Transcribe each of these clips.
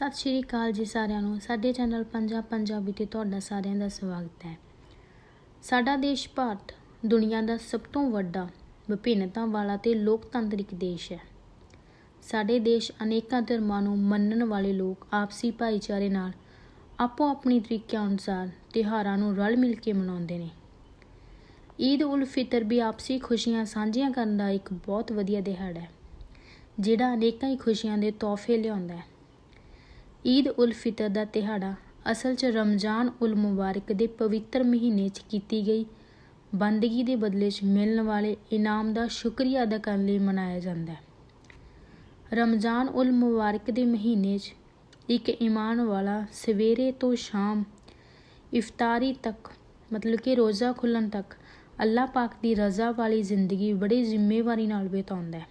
ਸਤਿ ਸ਼੍ਰੀ ਅਕਾਲ ਜੀ ਸਾਰਿਆਂ ਨੂੰ। ਸਾਡੇ ਚੈਨਲ ਪੰਜਾਬ ਪੰਜਾਬੀ ਤੇ ਤੁਹਾਡਾ ਸਾਰਿਆਂ ਦਾ ਸਵਾਗਤ ਹੈ। ਸਾਡਾ ਦੇਸ਼ ਭਾਰਤ ਦੁਨੀਆ ਦਾ ਸਭ ਤੋਂ ਵੱਡਾ, ਵਿਭਿੰਨਤਾ ਵਾਲਾ ਤੇ ਲੋਕਤੰਤਰਿਕ ਦੇਸ਼ ਹੈ। ਸਾਡੇ ਦੇਸ਼ ਅਨੇਕਾਂ ਧਰਮਾਂ ਨੂੰ ਮੰਨਣ ਵਾਲੇ ਲੋਕ ਆਪਸੀ ਭਾਈਚਾਰੇ ਨਾਲ ਆਪੋ ਆਪਣੀ ਤਰੀਕਿਆਂ ਅਨੁਸਾਰ ਤਿਉਹਾਰਾਂ ਨੂੰ ਰਲ ਮਿਲ ਕੇ ਮਨਾਉਂਦੇ ਨੇ। ਈਦ ਉਲ ਫਿਤਰ ਵੀ ਆਪਸੀ ਖੁਸ਼ੀਆਂ ਸਾਂਝੀਆਂ ਕਰਨ ਦਾ ਇੱਕ ਬਹੁਤ ਵਧੀਆ ਦਿਹਾੜਾ ਹੈ, ਜਿਹੜਾ ਅਨੇਕਾਂ ਹੀ ਖੁਸ਼ੀਆਂ ਦੇ ਤੋਹਫੇ ਲਿਆਉਂਦਾ ਹੈ। ਈਦ ਉਲ ਫਿਤਰ ਦਾ ਦਿਹਾੜਾ ਅਸਲ 'ਚ ਰਮਜ਼ਾਨ ਉਲ ਮੁਬਾਰਕ ਦੇ ਪਵਿੱਤਰ ਮਹੀਨੇ 'ਚ ਕੀਤੀ ਗਈ। ਬੰਦਗੀ ਦੇ ਬਦਲੇ 'ਚ ਮਿਲਣ ਵਾਲੇ ਇਨਾਮ ਦਾ ਸ਼ੁਕਰੀਆ ਅਦਾ ਕਰਨ ਲਈ ਮਨਾਇਆ ਜਾਂਦਾ ਹੈ। ਰਮਜ਼ਾਨ ਉਲ ਮੁਬਾਰਕ ਦੇ ਮਹੀਨੇ 'ਚ ਇੱਕ ਈਮਾਨ ਵਾਲਾ ਸਵੇਰੇ ਤੋਂ ਸ਼ਾਮ ਇਫਤਾਰੀ ਤੱਕ, ਮਤਲਬ ਕਿ ਰੋਜ਼ਾ ਖੁੱਲਣ ਤੱਕ ਅੱਲਾਹ ਪਾਕ ਦੀ ਰਜ਼ਾ ਵਾਲੀ ਜ਼ਿੰਦਗੀ ਬੜੀ ਜ਼ਿੰਮੇਵਾਰੀ ਨਾਲ ਬਿਤਾਉਂਦਾ ਹੈ।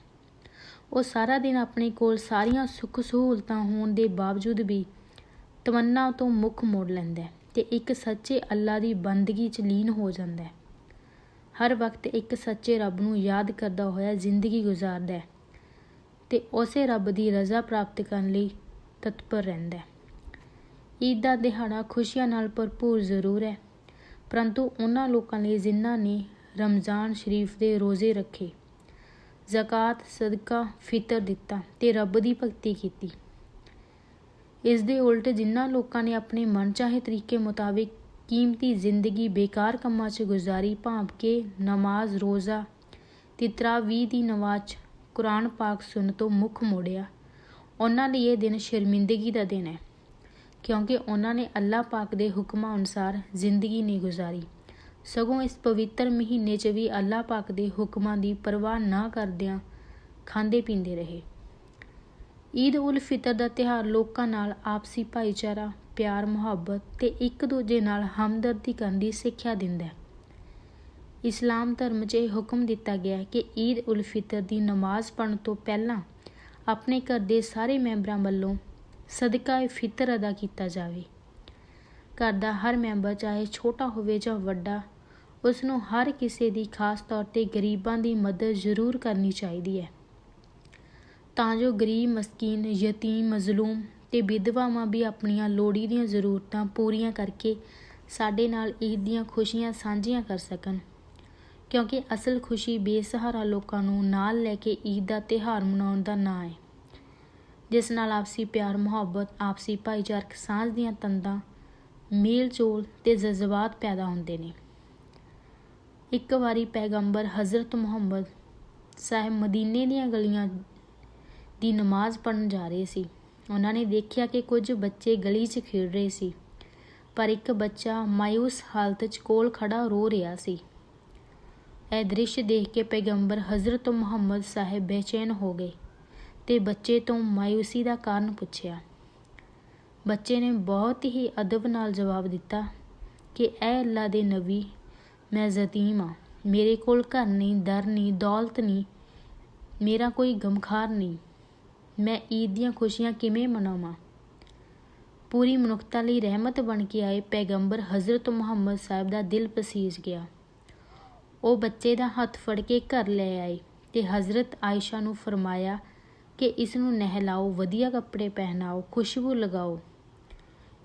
ਉਹ ਸਾਰਾ ਦਿਨ ਆਪਣੇ ਕੋਲ ਸਾਰੀਆਂ ਸੁੱਖ ਸਹੂਲਤਾਂ ਹੋਣ ਦੇ ਬਾਵਜੂਦ ਵੀ ਤਮੰਨਾ ਤੋਂ ਮੁੱਖ ਮੋੜ ਲੈਂਦਾ ਹੈ ਤੇ ਇੱਕ ਸੱਚੇ ਅੱਲਾ ਦੀ ਬੰਦਗੀ 'ਚ ਲੀਨ ਹੋ ਜਾਂਦਾ ਹੈ। ਹਰ ਵਕਤ ਇੱਕ ਸੱਚੇ ਰੱਬ ਨੂੰ ਯਾਦ ਕਰਦਾ ਹੋਇਆ ਜ਼ਿੰਦਗੀ ਗੁਜ਼ਾਰਦਾ ਹੈ ਤੇ ਉਸੇ ਰੱਬ ਦੀ ਰਜ਼ਾ ਪ੍ਰਾਪਤ ਕਰਨ ਲਈ ਤਤਪਰ ਰਹਿੰਦਾ ਹੈ। ਈਦ ਦਾ ਦਿਹਾੜਾ ਖੁਸ਼ੀਆਂ ਨਾਲ ਭਰਪੂਰ ਜ਼ਰੂਰ ਹੈ, ਪਰੰਤੂ ਉਹਨਾਂ ਲੋਕਾਂ ਲਈ ਜਿਨ੍ਹਾਂ ਨੇ ਰਮਜ਼ਾਨ ਸ਼ਰੀਫ ਦੇ ਰੋਜ਼ੇ ਰੱਖੇ। ਜ਼ਕਾਤ, ਸਦਕਾ, ਫਿਤਰ ਦਿੱਤਾ ਤੇ ਰੱਬ ਦੀ ਭਗਤੀ ਕੀਤੀ। ਇਸ ਦੇ ਉਲਟ ਜਿਨ੍ਹਾਂ ਲੋਕਾਂ ਨੇ ਆਪਣੇ ਮਨਚਾਹੇ ਤਰੀਕੇ ਮੁਤਾਬਿਕ ਕੀਮਤੀ ਜ਼ਿੰਦਗੀ ਬੇਕਾਰ ਕੰਮਾਂ 'ਚ ਗੁਜ਼ਾਰੀ ਭਾਂਪ ਕੇ ਨਮਾਜ਼, ਰੋਜ਼ਾ ਤੇ ਤਰਾਵੀਹ ਦੀ ਨਮਾਜ਼ ਕੁਰਾਨ ਪਾਕ ਸੁਣ ਤੋਂ ਮੁੱਖ ਮੋੜਿਆ, ਉਹਨਾਂ ਲਈ ਇਹ ਦਿਨ ਸ਼ਰਮਿੰਦਗੀ ਦਾ ਦਿਨ ਹੈ, ਕਿਉਂਕਿ ਉਹਨਾਂ ਨੇ ਅੱਲਾਹ ਪਾਕ ਦੇ ਹੁਕਮਾਂ ਅਨੁਸਾਰ ਜ਼ਿੰਦਗੀ ਨਹੀਂ ਗੁਜ਼ਾਰੀ। ਸਗੋਂ ਇਸ ਪਵਿੱਤਰ ਮਹੀਨੇ 'ਚ ਵੀ ਅੱਲਾਹ ਪਾਕ ਦੇ ਹੁਕਮਾਂ ਦੀ ਪਰਵਾਹ ਨਾ ਕਰਦਿਆਂ ਖਾਂਦੇ ਪੀਂਦੇ ਰਹੇ। ਈਦ ਉਲ ਫਿਤਰ ਦਾ ਤਿਹਾਰ ਲੋਕਾਂ ਨਾਲ ਆਪਸੀ ਭਾਈਚਾਰਾ, ਪਿਆਰ, ਮੁਹੱਬਤ ਤੇ ਇੱਕ ਦੂਜੇ ਨਾਲ ਹਮਦਰਦੀ ਕਰਨ ਦੀ ਸਿੱਖਿਆ ਦਿੰਦਾ ਹੈ। ਇਸਲਾਮ ਧਰਮ 'ਚ ਇਹ ਹੁਕਮ ਦਿੱਤਾ ਗਿਆ ਹੈ ਕਿ ਈਦ ਉਲ ਫਿਤਰ ਦੀ ਨਮਾਜ਼ ਪੜਨ ਤੋਂ ਪਹਿਲਾਂ ਆਪਣੇ ਘਰ ਦੇ ਸਾਰੇ ਮੈਂਬਰਾਂ ਵੱਲੋਂ ਸਦਕਾ ਫਿਤਰ ਅਦਾ ਕੀਤਾ ਜਾਵੇ। ਘਰ ਦਾ ਹਰ ਮੈਂਬਰ ਚਾਹੇ ਛੋਟਾ ਹੋਵੇ ਜਾਂ ਵੱਡਾ ਉਸ ਨੂੰ ਹਰ ਕਿਸੇ ਦੀ ਖਾਸ ਤੌਰ ਤੇ ਗਰੀਬਾਂ ਦੀ ਮਦਦ ਜ਼ਰੂਰ ਕਰਨੀ ਚਾਹੀਦੀ ਹੈ। ਤਾਂ ਜੋ ਗਰੀਬ, ਮਸਕੀਨ, ਯਤੀਮ, ਮਜ਼ਲੂਮ ਤੇ ਵਿਧਵਾਵਾਂ ਵੀ ਆਪਣੀਆਂ ਲੋੜੀ ਦੀਆਂ ਜ਼ਰੂਰਤਾਂ ਪੂਰੀਆਂ ਕਰਕੇ ਸਾਡੇ ਨਾਲ ਈਦ ਦੀਆਂ ਖੁਸ਼ੀਆਂ ਸਾਂਝੀਆਂ ਕਰ ਸਕਣ। ਕਿਉਂਕਿ ਅਸਲ ਖੁਸ਼ੀ ਬੇਸਹਾਰਾ ਲੋਕਾਂ ਨੂੰ ਨਾਲ ਲੈ ਕੇ ਈਦ ਦਾ ਤਿਹਾਰ ਮਨਾਉਣ ਦਾ ਨਾਂ ਹੈ। ਜਿਸ ਨਾਲ ਆਪਸੀ ਪਿਆਰ, ਮੁਹੱਬਤ, ਆਪਸੀ ਭਾਈਚਾਰਕ ਸਾਂਝ ਦੀਆਂ ਤੰਦਾਂ ਮੇਲ ਜੋਲ ਤੇ ਜਜ਼ਬਾਤ ਪੈਦਾ ਹੁੰਦੇ ਨੇ। ਇੱਕ ਵਾਰੀ ਪੈਗੰਬਰ ਹਜ਼ਰਤ ਮੁਹੰਮਦ ਸਾਹਿਬ ਮਦੀਨੇ ਦੀਆਂ ਗਲੀਆਂ ਦੀ ਨਮਾਜ਼ ਪੜਨ ਜਾ ਰਹੇ ਸੀ। ਉਹਨਾਂ ਨੇ ਦੇਖਿਆ ਕਿ ਕੁਝ ਬੱਚੇ ਗਲੀ 'ਚ ਖੇਡ ਰਹੇ ਸੀ, ਪਰ ਇੱਕ ਬੱਚਾ ਮਾਇੂਸ ਹਾਲਤ 'ਚ ਕੋਲ ਖੜਾ ਰੋ ਰਿਹਾ ਸੀ। ਇਹ ਦ੍ਰਿਸ਼ ਦੇਖ ਕੇ ਪੈਗੰਬਰ ਹਜ਼ਰਤ ਮੁਹੰਮਦ ਸਾਹਿਬ ਬੇਚੈਨ ਹੋ ਗਏ ਤੇ ਬੱਚੇ ਤੋਂ ਮਾਇੂਸੀ ਦਾ ਕਾਰਨ ਪੁੱਛਿਆ। ਬੱਚੇ ਨੇ ਬਹੁਤ ਹੀ ਅਦਬ ਨਾਲ ਜਵਾਬ ਦਿੱਤਾ ਕਿ ਐ ਅੱਲਾ ਦੇ ਨਬੀ, ਮੈਂ ਜ਼ਤੀਮ ਆ ਮੇਰੇ ਕੋਲ ਘਰ ਨਹੀਂ, ਦਰ ਨਹੀਂ, ਦੌਲਤ ਨਹੀਂ, ਮੇਰਾ ਕੋਈ ਗਮਖਾਰ ਨਹੀਂ। ਮੈਂ ਈਦ ਦੀਆਂ ਖੁਸ਼ੀਆਂ ਕਿਵੇਂ ਮਨਾਵਾਂ? ਪੂਰੀ ਮਨੁੱਖਤਾ ਲਈ ਰਹਿਮਤ ਬਣ ਕੇ ਆਏ ਪੈਗੰਬਰ ਹਜ਼ਰਤ ਮੁਹੰਮਦ ਸਾਹਿਬ ਦਾ ਦਿਲ ਪਸੀਜ ਗਿਆ। ਉਹ ਬੱਚੇ ਦਾ ਹੱਥ ਫੜ ਕੇ ਘਰ ਲੈ ਆਏ ਤੇ ਹਜ਼ਰਤ ਆਇਸ਼ਾ ਨੂੰ ਫਰਮਾਇਆ ਕਿ ਇਸ ਨੂੰ ਨਹਿਲਾਓ, ਵਧੀਆ ਕੱਪੜੇ ਪਹਿਨਾਓ, ਖੁਸ਼ਬੂ ਲਗਾਓ।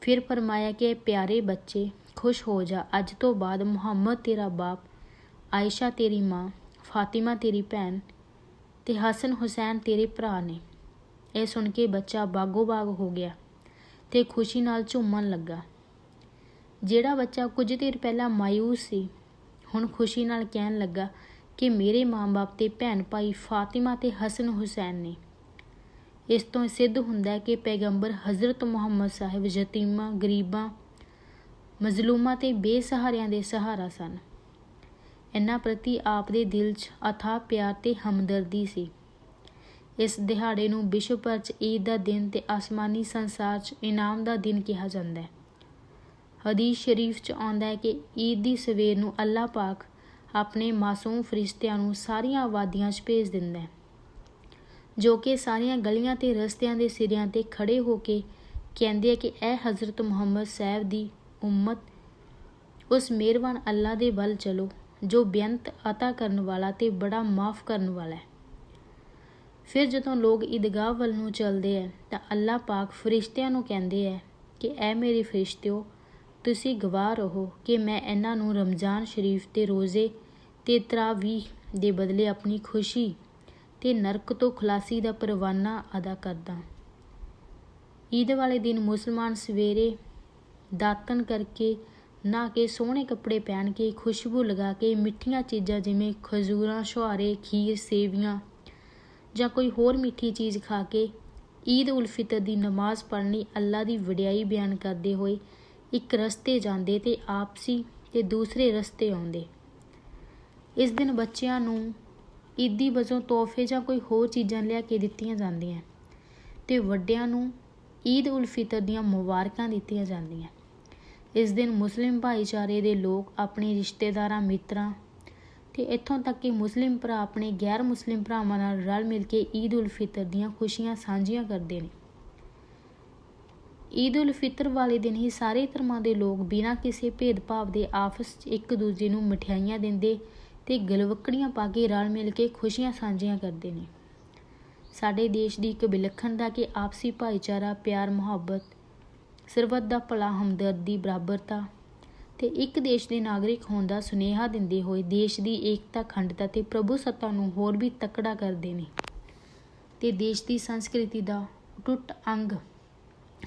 ਫਿਰ ਫਰਮਾਇਆ ਕਿ ਪਿਆਰੇ ਬੱਚੇ ਖੁਸ਼ ਹੋ ਜਾ ਅੱਜ ਤੋਂ ਬਾਅਦ ਮੁਹੰਮਦ ਤੇਰਾ ਬਾਪ ਆਇਸ਼ਾ ਤੇਰੀ ਮਾਂ ਫਾਤਿਮਾ ਤੇਰੀ ਭੈਣ ਤੇ ਹਸਨ ਹੁਸੈਨ ਤੇਰੇ ਭਰਾ ਨੇ ਇਹ ਸੁਣ ਕੇ ਬੱਚਾ ਬਾਗੋ ਬਾਗ ਹੋ ਗਿਆ ਤੇ ਖੁਸ਼ੀ ਨਾਲ ਝੂਮਣ ਲੱਗਾ ਜਿਹੜਾ ਬੱਚਾ ਕੁਝ ਦੇਰ ਪਹਿਲਾਂ ਮਾਇੂਸ ਸੀ ਹੁਣ ਖੁਸ਼ੀ ਨਾਲ ਕਹਿਣ ਲੱਗਾ ਕਿ ਮੇਰੇ ਮਾਂ-ਬਾਪ ਤੇ ਭੈਣ ਭਾਈ ਫਾਤਿਮਾ ਤੇ ਹਸਨ ਹੁਸੈਨ ਨੇ ਇਸ ਤੋਂ ਸਿੱਧ ਹੁੰਦਾ ਹੈ ਕਿ ਪੈਗੰਬਰ ਹਜ਼ਰਤ ਮੁਹੰਮਦ ਸਾਹਿਬ ਯਤੀਮਾਂ, ਗਰੀਬਾਂ, ਮਜ਼ਲੂਮਾਂ ਤੇ ਬੇਸਹਾਰਿਆਂ ਦੇ ਸਹਾਰਾ ਸਨ। ਇਹਨਾਂ ਪ੍ਰਤੀ ਆਪ ਦੇ ਦਿਲ 'ਚ ਅਥਾਹ ਪਿਆਰ ਤੇ ਹਮਦਰਦੀ ਸੀ। ਇਸ ਦਿਹਾੜੇ ਨੂੰ ਵਿਸ਼ਵ ਭਰ 'ਚ ਈਦ ਦਾ ਦਿਨ ਤੇ ਆਸਮਾਨੀ ਸੰਸਾਰ 'ਚ ਇਨਾਮ ਦਾ ਦਿਨ ਕਿਹਾ ਜਾਂਦਾ ਹੈ। ਹਦੀਸ ਸ਼ਰੀਫ 'ਚ ਆਉਂਦਾ ਹੈ ਕਿ ਈਦ ਦੀ ਸਵੇਰ ਨੂੰ ਅੱਲਾਹ ਪਾਕ ਆਪਣੇ ਮਾਸੂਮ ਫਰਿਸ਼ਤਿਆਂ ਨੂੰ ਸਾਰੀਆਂ ਆਬਾਦੀਆਂ 'ਚ ਭੇਜ ਦਿੰਦਾ ਹੈ। ਜੋ ਕਿ ਸਾਰੀਆਂ ਗਲੀਆਂ ਤੇ ਰਸਤਿਆਂ ਦੇ ਸਿਰਿਆਂ ਤੇ ਖੜੇ ਹੋ ਕੇ ਕਹਿੰਦੇ ਆ ਕਿ ਇਹ ਹਜ਼ਰਤ ਮੁਹੰਮਦ ਸਾਹਿਬ ਦੀ ਉਮਤ, ਉਸ ਮਿਹਰਬਾਨ ਅੱਲਾ ਦੇ ਵੱਲ ਚਲੋ, ਜੋ ਬੇਅੰਤ ਅਤਾ ਕਰਨ ਵਾਲਾ ਤੇ ਬੜਾ ਮਾਫ ਕਰਨ ਵਾਲਾ ਹੈ। ਫਿਰ ਜਦੋਂ ਲੋਕ ਈਦਗਾਹ ਵੱਲ ਨੂੰ ਚੱਲਦੇ ਐ ਤਾਂ ਅੱਲਾ ਪਾਕ ਫਰਿਸ਼ਤਿਆਂ ਨੂੰ ਕਹਿੰਦੇ ਐ ਕਿ, ਐ ਮੇਰੇ ਫਰਿਸ਼ਤਿਓ, ਤੁਸੀਂ ਗਵਾਹ ਰਹੋ ਕਿ ਮੈਂ ਇਹਨਾਂ ਨੂੰ ਰਮਜ਼ਾਨ ਸ਼ਰੀਫ ਤੇ ਰੋਜ਼ੇ ਤੇ ਤਰਾਵੀਹ ਦੇ ਬਦਲੇ ਆਪਣੀ ਖੁਸ਼ੀ ਤੇ ਨਰਕ ਤੋਂ ਖਲਾਸੀ ਦਾ ਪਰਵਾਨਾ ਅਦਾ ਕਰਦਾ। ਈਦ ਵਾਲੇ ਦਿਨ ਮੁਸਲਮਾਨ ਸਵੇਰੇ ਦਾਤਨ ਕਰਕੇ ਨਹਾ ਕੇ ਸੋਹਣੇ ਕੱਪੜੇ ਪਹਿਨ ਕੇ, ਖੁਸ਼ਬੂ ਲਗਾ ਕੇ ਮਿੱਠੀਆਂ ਚੀਜ਼ਾਂ ਜਿਵੇਂ ਖਜੂਰਾਂ ਛੁਹਾਰੇ ਖੀਰ, ਸੇਵੀਆਂ ਜਾਂ ਕੋਈ ਹੋਰ ਮਿੱਠੀ ਚੀਜ਼ ਖਾ ਕੇ ਈਦ ਉਲ ਫਿਤਰ ਦੀ ਨਮਾਜ਼ ਪੜ੍ਹਨ ਲਈ ਅੱਲਾ ਦੀ ਵਡਿਆਈ ਬਿਆਨ ਕਰਦੇ ਹੋਏ ਇੱਕ ਰਸਤੇ ਜਾਂਦੇ ਤੇ ਆਪਸੀ ਤੇ ਦੂਸਰੇ ਰਸਤੇ ਆਉਂਦੇ। ਇਸ ਦਿਨ ਬੱਚਿਆਂ ਨੂੰ ਈਦੀ ਵਜੋਂ ਤੋਹਫੇ ਜਾਂ ਕੋਈ ਹੋਰ ਚੀਜ਼ਾਂ ਲਿਆ ਕੇ ਦਿੱਤੀਆਂ ਜਾਂਦੀਆਂ। ਤੇ ਵੱਡਿਆਂ ਨੂੰ ਈਦ ਉਲ ਫਿਤਰ ਦੀਆਂ ਮੁਬਾਰਕਾਂ ਦਿੱਤੀਆਂ ਜਾਂਦੀਆਂ। ਇਸ ਦਿਨ ਮੁਸਲਿਮ ਭਾਈਚਾਰੇ ਦੇ ਲੋਕ ਆਪਣੇ ਰਿਸ਼ਤੇਦਾਰਾਂ, ਮਿੱਤਰਾਂ ਤੇ ਇੱਥੋਂ ਤੱਕ ਕਿ ਮੁਸਲਿਮ ਭਰਾ ਆਪਣੇ ਗੈਰ ਮੁਸਲਿਮ ਭਰਾਵਾਂ ਨਾਲ ਰਲ ਮਿਲ ਕੇ ਈਦ ਉਲ ਫਿਤਰ ਦੀਆਂ ਖੁਸ਼ੀਆਂ ਸਾਂਝੀਆਂ ਕਰਦੇ ਨੇ। ਈਦ ਉਲ ਫਿਤਰ ਵਾਲੇ ਦਿਨ ਹੀ ਸਾਰੇ ਧਰਮਾਂ ਦੇ ਲੋਕ ਬਿਨਾਂ ਕਿਸੇ ਭੇਦਭਾਵ ਦੇ ਆਪਸ 'ਚ ਇੱਕ ਦੂਜੇ ਨੂੰ ਮਠਿਆਈਆਂ ਦਿੰਦੇ ਤੇ ਗਲਵੱਕੜੀਆਂ ਪਾ ਕੇ ਰਲ ਮਿਲ ਕੇ ਖੁਸ਼ੀਆਂ ਸਾਂਝੀਆਂ ਕਰਦੇ ਨੇ। ਸਾਡੇ ਦੇਸ਼ ਦੀ ਇੱਕ ਵਿਲੱਖਣਤਾ ਕਿ ਆਪਸੀ ਭਾਈਚਾਰਾ, ਪਿਆਰ, ਮੁਹੱਬਤ ਸਰਬੱਤ ਦਾ ਭਲਾ, ਹਮਦਰਦੀ ਬਰਾਬਰਤਾ ਤੇ ਇੱਕ ਦੇਸ਼ ਦੇ ਨਾਗਰਿਕ ਹੋਣ ਦਾ ਸੁਨੇਹਾ ਦਿੰਦੇ ਹੋਏ ਦੇਸ਼ ਦੀ ਏਕਤਾ, ਅਖੰਡਤਾ ਤੇ ਪ੍ਰਭੂ ਸੱਤਾ ਨੂੰ ਹੋਰ ਵੀ ਤਕੜਾ ਕਰਦੇ ਨੇ। ਤੇ ਦੇਸ਼ ਦੀ ਸੰਸਕ੍ਰਿਤੀ ਦਾ ਟੁੱਟ ਅੰਗ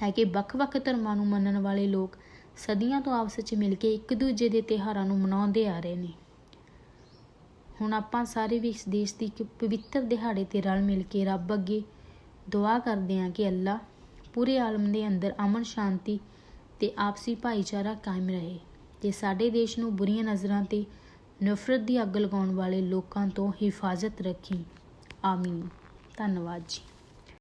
ਹੈ ਕਿ ਵੱਖ-ਵੱਖ ਧਰਮਾਂ ਨੂੰ ਮੰਨਣ ਵਾਲੇ ਲੋਕ ਸਦੀਆਂ ਤੋਂ ਆਪਸ ਵਿੱਚ ਮਿਲ ਕੇ ਇੱਕ ਦੂਜੇ ਦੇ ਤਿਉਹਾਰਾਂ ਨੂੰ ਮਨਾਉਂਦੇ ਆ ਰਹੇ ਨੇ। ਹੁਣ ਆਪਾਂ ਸਾਰੇ ਵੀ ਇਸ ਦੇਸ਼ ਦੀ ਇੱਕ ਪਵਿੱਤਰ ਦਿਹਾੜੇ ਤੇ ਰਲ ਮਿਲ ਕੇ ਰੱਬ ਅੱਗੇ ਦੁਆ ਕਰਦੇ ਹਾਂ ਕਿ ਅੱਲਾ ਪੂਰੇ ਆਲਮ ਦੇ ਅੰਦਰ ਅਮਨ, ਸ਼ਾਂਤੀ ਤੇ ਆਪਸੀ ਭਾਈਚਾਰਾ ਕਾਇਮ ਰਹੇ। ਤੇ ਸਾਡੇ ਦੇਸ਼ ਨੂੰ ਬੁਰੀਆਂ ਨਜ਼ਰਾਂ ਤੇ ਨਫ਼ਰਤ ਦੀ ਅੱਗ ਲਗਾਉਣ ਵਾਲੇ ਲੋਕਾਂ ਤੋਂ ਹਿਫਾਜ਼ਤ ਰੱਖੀ। ਆਮੀਨ। ਧੰਨਵਾਦ ਜੀ।